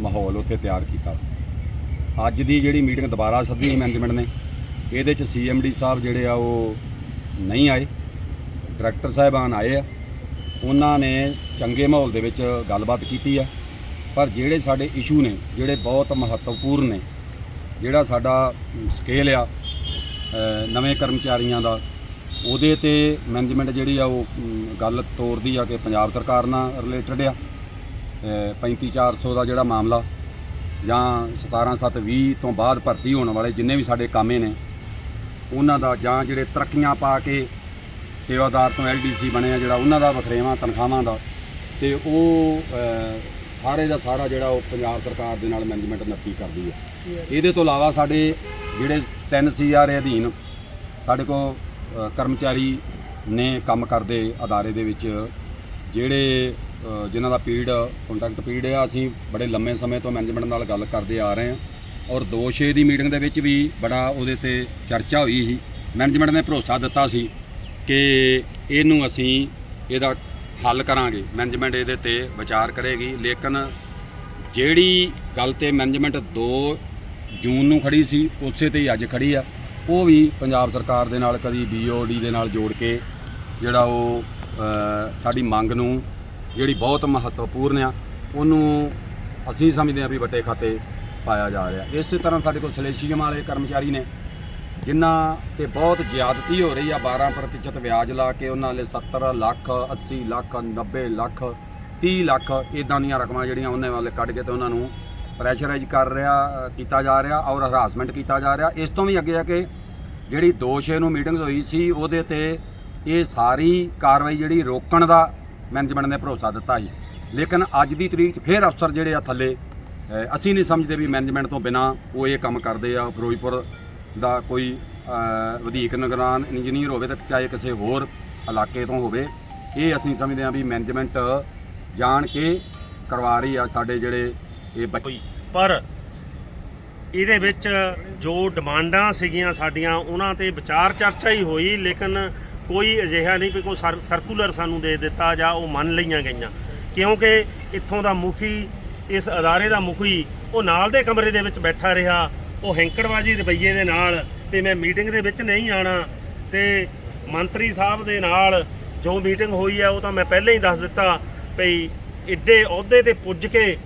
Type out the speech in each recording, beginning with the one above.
ਮਾਹੌਲ ਉੱਥੇ ਤਿਆਰ ਕੀਤਾ। ਅੱਜ ਦੀ ਜਿਹੜੀ ਮੀਟਿੰਗ ਦੁਬਾਰਾ ਸੱਦੀ ਮੈਨੇਜਮੈਂਟ ਨੇ, ਇਹਦੇ ਚ ਸੀਐਮਡੀ ਸਾਹਿਬ ਜਿਹੜੇ ਆ ਉਹ ਨਹੀਂ ਆਏ। ਡਾਇਰੈਕਟਰ ਸਾਹਿਬਾਨ ਆਏ ਆ। ਉਹਨਾਂ ਨੇ ਚੰਗੇ ਮਾਹੌਲ ਦੇ ਵਿੱਚ ਗੱਲਬਾਤ ਕੀਤੀ ਆ। ਪਰ ਜਿਹੜੇ ਸਾਡੇ ਇਸ਼ੂ ਨੇ, ਜਿਹੜੇ ਬਹੁਤ ਮਹੱਤਵਪੂਰਨ ਨੇ, ਜਿਹੜਾ ਸਾਡਾ ਸਕੇਲ ਆ ਨਵੇਂ ਕਰਮਚਾਰੀਆਂ ਦਾ, ਉਹਦੇ ਤੇ ਮੈਨੇਜਮੈਂਟ ਜਿਹੜੀ ਆ ਉਹ ਗੱਲ ਤੋਰਦੀ ਆ ਕਿ ਪੰਜਾਬ ਸਰਕਾਰ ਨਾਲ ਰਿਲੇਟਡ ਆ। 35400 ਦਾ ਜਿਹੜਾ ਮਾਮਲਾ ਜਾਂ 17720 ਤੋਂ ਬਾਅਦ ਭਰਤੀ ਹੋਣ ਵਾਲੇ ਜਿੰਨੇ ਵੀ ਸਾਡੇ ਕਾਮੇ ਨੇ ਉਹਨਾਂ ਦਾ ਜਾਂ ਜਿਹੜੇ ਤਰੱਕੀਆਂ ਪਾ ਕੇ ਸੇਵਾਦਾਰ ਤੋਂ ਐਲਡੀਸੀ ਬਣੇ ਆ ਜਿਹੜਾ ਉਹਨਾਂ ਦਾ ਵਖਰੇਵਾਂ ਤਨਖਾਹਾਂ ਦਾ ਤੇ ਉਹ ਸਾਰੇ ਦਾ ਸਾਰਾ ਜਿਹੜਾ ਉਹ ਪੰਜਾਬ ਸਰਕਾਰ ਦੇ ਨਾਲ ਮੈਨੇਜਮੈਂਟ ਨੱਪੀ ਕਰਦੀ ਹੈ ਇਹਦੇ ਤੋਂ ਇਲਾਵਾ ਸਾਡੇ ਜਿਹੜੇ 3 ਸੀਆਰ ਅਧੀਨ ਸਾਡੇ ਕੋਲ ਅ, ਕਰਮਚਾਰੀ ਨੇ ਕੰਮ ਕਰਦੇ ਅਦਾਰੇ ਦੇ ਵਿੱਚ ਜਿਹੜੇ ਜਿਨ੍ਹਾਂ ਦਾ ਪੀਰੀਅਡ ਕੰਟੈਕਟ ਪੀਰੀਅਡ ਆ, ਅਸੀਂ ਬੜੇ ਲੰਮੇ ਸਮੇਂ ਤੋਂ ਮੈਨੇਜਮੈਂਟ ਨਾਲ ਗੱਲ ਕਰਦੇ ਆ ਰਹੇ ਹਾਂ ਔਰ 2-6 ਦੀ ਮੀਟਿੰਗ ਦੇ ਵਿੱਚ ਵੀ ਬੜਾ ਉਹਦੇ ਤੇ ਚਰਚਾ ਹੋਈ ਸੀ। ਮੈਨੇਜਮੈਂਟ ਨੇ ਭਰੋਸਾ ਦਿੱਤਾ ਸੀ ਕਿ ਇਹਨੂੰ ਅਸੀਂ ਇਹਦਾ ਹੱਲ ਕਰਾਂਗੇ। ਮੈਨੇਜਮੈਂਟ ਇਹਦੇ ਤੇ ਵਿਚਾਰ ਕਰੇਗੀ। ਲੇਕਿਨ ਜਿਹੜੀ ਗੱਲ ਤੇ ਮੈਨੇਜਮੈਂਟ 2 ਜੂਨ ਨੂੰ ਖੜੀ ਸੀ, ਉਸੇ ਤੇ ਹੀ ਅੱਜ ਖੜੀ ਆ। ਉਹ ਵੀ ਪੰਜਾਬ ਸਰਕਾਰ ਦੇ ਨਾਲ ਕਦੀ ਬੀਓਡੀ ਦੇ ਨਾਲ ਜੋੜ ਕੇ ਜਿਹੜਾ ਉਹ ਸਾਡੀ ਮੰਗ ਨੂੰ ਜਿਹੜੀ ਬਹੁਤ ਮਹੱਤਵਪੂਰਨ ਆ, ਉਹਨੂੰ ਅਸੀਂ ਸਮਝਦੇ ਹਾਂ ਵੀ ਵੱਟੇ ਖਾਤੇ ਪਾਇਆ ਜਾ ਰਿਹਾ। ਇਸੇ ਤਰ੍ਹਾਂ ਸਾਡੇ ਕੋਲ ਸਲੇਸ਼ੀਅਮ ਵਾਲੇ ਕਰਮਚਾਰੀ ਨੇ, ਜਿਨ੍ਹਾਂ ਤੇ ਬਹੁਤ ਜ਼ਿਆਦਤੀ ਹੋ ਰਹੀ ਆ 12% ਵਿਆਜ ਲਾ ਕੇ ਉਹਨਾਂ ਲਈ 70 ਲੱਖ 80 ਲੱਖ 90 ਲੱਖ 30 ਲੱਖ ਇਦਾਂ ਦੀਆਂ ਰਕਮਾਂ ਜਿਹੜੀਆਂ ਉਹਨਾਂ ਵੱਲ ਕੱਢ ਕੇ ਤੇ ਉਹਨਾਂ ਨੂੰ ਪ੍ਰੈਸ਼ਰਾਈਜ਼ ਕਰ ਰਿਹਾ ਕੀਤਾ ਜਾ ਰਿਹਾ ਔਰ ਹਰਾਸਮੈਂਟ ਕੀਤਾ ਜਾ ਰਿਹਾ। ਇਸ ਤੋਂ ਵੀ ਅੱਗੇ ਆ ਕਿ ਜਿਹੜੀ 2-6 ਨੂੰ ਮੀਟਿੰਗ ਹੋਈ ਸੀ, ਉਹਦੇ ਤੇ ਇਹ ਸਾਰੀ ਕਾਰਵਾਈ ਜਿਹੜੀ ਰੋਕਣ ਦਾ ਮੈਨੇਜਮੈਂਟ ਨੇ ਭਰੋਸਾ ਦਿੱਤਾ ਸੀ। ਲੇਕਿਨ ਅੱਜ ਦੀ ਤਰੀਕ 'ਚ ਫਿਰ ਅਫਸਰ ਜਿਹੜੇ ਆ ਥੱਲੇ ਅਸੀਂ ਨਹੀਂ ਸਮਝਦੇ ਵੀ ਮੈਨੇਜਮੈਂਟ ਤੋਂ ਬਿਨਾ ਉਹ ਇਹ ਕੰਮ ਕਰਦੇ ਆ। ਫਿਰੋਜ਼ਪੁਰ ਦਾ ਕੋਈ ਵਧੀਕ ਨਿਗਰਾਨ ਇੰਜੀਨੀਅਰ ਹੋਵੇ ਤਾਂ ਚਾਹੇ ਕਿਸੇ ਹੋਰ ਇਲਾਕੇ ਤੋਂ ਹੋਵੇ, ਇਹ ਅਸੀਂ ਸਮਝਦੇ ਹਾਂ ਵੀ ਮੈਨੇਜਮੈਂਟ ਜਾਣ ਕੇ ਕਰਵਾ ਰਹੀ ਆ ਸਾਡੇ ਜਿਹੜੇ ਇਹ ਬੱਚੇ। ਪਰ ਇਹਦੇ ਵਿੱਚ ਜੋ ਡਿਮਾਂਡਾਂ ਸੀਗੀਆਂ ਸਾਡੀਆਂ, ਉਹਨਾਂ ਤੇ ਵਿਚਾਰ ਚਰਚਾ ਹੀ ਹੋਈ, ਲੇਕਿਨ ਕੋਈ ਅਜਿਹਾ ਨਹੀਂ ਕਿ ਕੋਈ ਸਰ- ਸਰਕੂਲਰ ਸਾਨੂੰ ਦੇ ਦਿੱਤਾ ਜਾਂ ਉਹ ਮੰਨ ਲਈਆਂ ਗਈਆਂ। ਕਿਉਂਕਿ ਇੱਥੋਂ ਦਾ ਮੁਖੀ, ਇਸ ਅਦਾਰੇ ਦਾ ਮੁਖੀ, ਉਹ ਨਾਲ ਦੇ ਕਮਰੇ ਦੇ ਵਿੱਚ ਬੈਠਾ ਰਿਹਾ। ਉਹ ਹੈਂਕੜਵਾਜੀ ਰਵਈਏ ਦੇ ਨਾਲ ਤੇ ਮੈਂ ਮੀਟਿੰਗ ਦੇ ਵਿੱਚ ਨਹੀਂ ਆਣਾ ਤੇ ਮੰਤਰੀ ਸਾਹਿਬ ਦੇ ਨਾਲ ਜੋ ਮੀਟਿੰਗ ਹੋਈ ਹੈ ਉਹ ਤਾਂ ਮੈਂ ਪਹਿਲਾਂ ਹੀ ਦੱਸ ਦਿੱਤਾ ਭਈ ਇੱਡੇ ਅਹੁਦੇ ਤੇ ਪੁੱਜ ਕੇ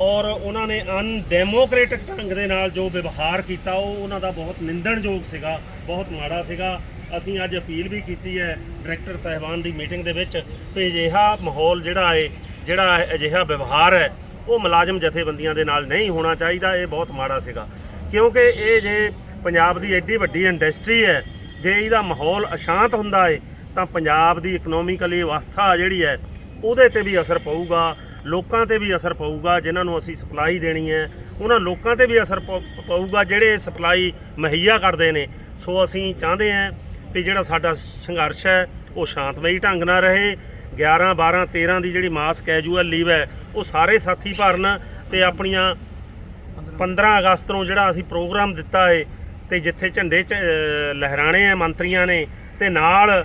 ਔਰ ਉਹਨਾਂ ਨੇ ਅਨਡੈਮੋਕ੍ਰੈਟਿਕ ਢੰਗ ਦੇ ਨਾਲ ਜੋ ਵਿਵਹਾਰ ਕੀਤਾ, ਉਹ ਉਹਨਾਂ ਦਾ ਬਹੁਤ ਨਿੰਦਣਯੋਗ ਸੀਗਾ, ਬਹੁਤ ਮਾੜਾ ਸੀਗਾ। ਅਸੀਂ ਅੱਜ ਅਪੀਲ ਵੀ ਕੀਤੀ ਹੈ ਡਾਇਰੈਕਟਰ ਸਾਹਿਬਾਨ ਦੀ ਮੀਟਿੰਗ ਦੇ ਵਿੱਚ ਕਿ ਅਜਿਹਾ ਮਾਹੌਲ ਜਿਹੜਾ ਹੈ, ਜਿਹੜਾ ਅਜਿਹਾ ਵਿਵਹਾਰ ਹੈ, ਉਹ ਮੁਲਾਜ਼ਮ ਜਥੇਬੰਦੀਆਂ ਦੇ ਨਾਲ ਨਹੀਂ ਹੋਣਾ ਚਾਹੀਦਾ, ਇਹ ਬਹੁਤ ਮਾੜਾ ਸੀਗਾ। ਕਿਉਂਕਿ ਇਹ ਜੇ ਪੰਜਾਬ ਦੀ ਐਡੀ ਵੱਡੀ ਇੰਡਸਟਰੀ ਹੈ, ਜੇ ਇਹਦਾ ਮਾਹੌਲ ਅਸ਼ਾਂਤ ਹੁੰਦਾ ਹੈ ਤਾਂ ਪੰਜਾਬ ਦੀ ਇਕਨੋਮਿਕਲੀ ਅਵਸਥਾ ਜਿਹੜੀ ਹੈ, ਉਹਦੇ ਤੇ ਵੀ ਅਸਰ ਪਊਗਾ, ਲੋਕਾਂ ਤੇ ਵੀ ਅਸਰ ਪਊਗਾ, ਜਿਨ੍ਹਾਂ ਨੂੰ ਅਸੀਂ ਸਪਲਾਈ ਦੇਣੀ ਹੈ, ਉਹਨਾਂ ਲੋਕਾਂ ਤੇ ਵੀ ਅਸਰ ਪ- ਪਊਗਾ ਜਿਹੜੇ ਸਪਲਾਈ ਮੁਹੱਈਆ ਕਰਦੇ ਨੇ। ਸੋ ਅਸੀਂ ਚਾਹੁੰਦੇ ਹਾਂ ਕਿ ਜਿਹੜਾ ਸਾਡਾ ਸੰਘਰਸ਼ ਹੈ, ਉਹ ਸ਼ਾਂਤਮਈ ਢੰਗ ਨਾਲ ਰਹੇ। 11 12 13 ਦੀ ਜਿਹੜੀ ਮਾਸ ਕੈਜੂਅਲ ਲੀਵ ਹੈ, ਉਹ ਸਾਰੇ ਸਾਥੀ ਭਰਨ ਤੇ ਆਪਣੀਆਂ 15 ਅਗਸਤ ਨੂੰ ਜਿਹੜਾ ਅਸੀਂ ਪ੍ਰੋਗਰਾਮ ਦਿੱਤਾ ਹੈ, ਤੇ ਜਿੱਥੇ ਝੰਡੇ ਚ ਲਹਿਰਾਣੇ ਆ ਮੰਤਰੀਆਂ ਨੇ, ਤੇ ਨਾਲ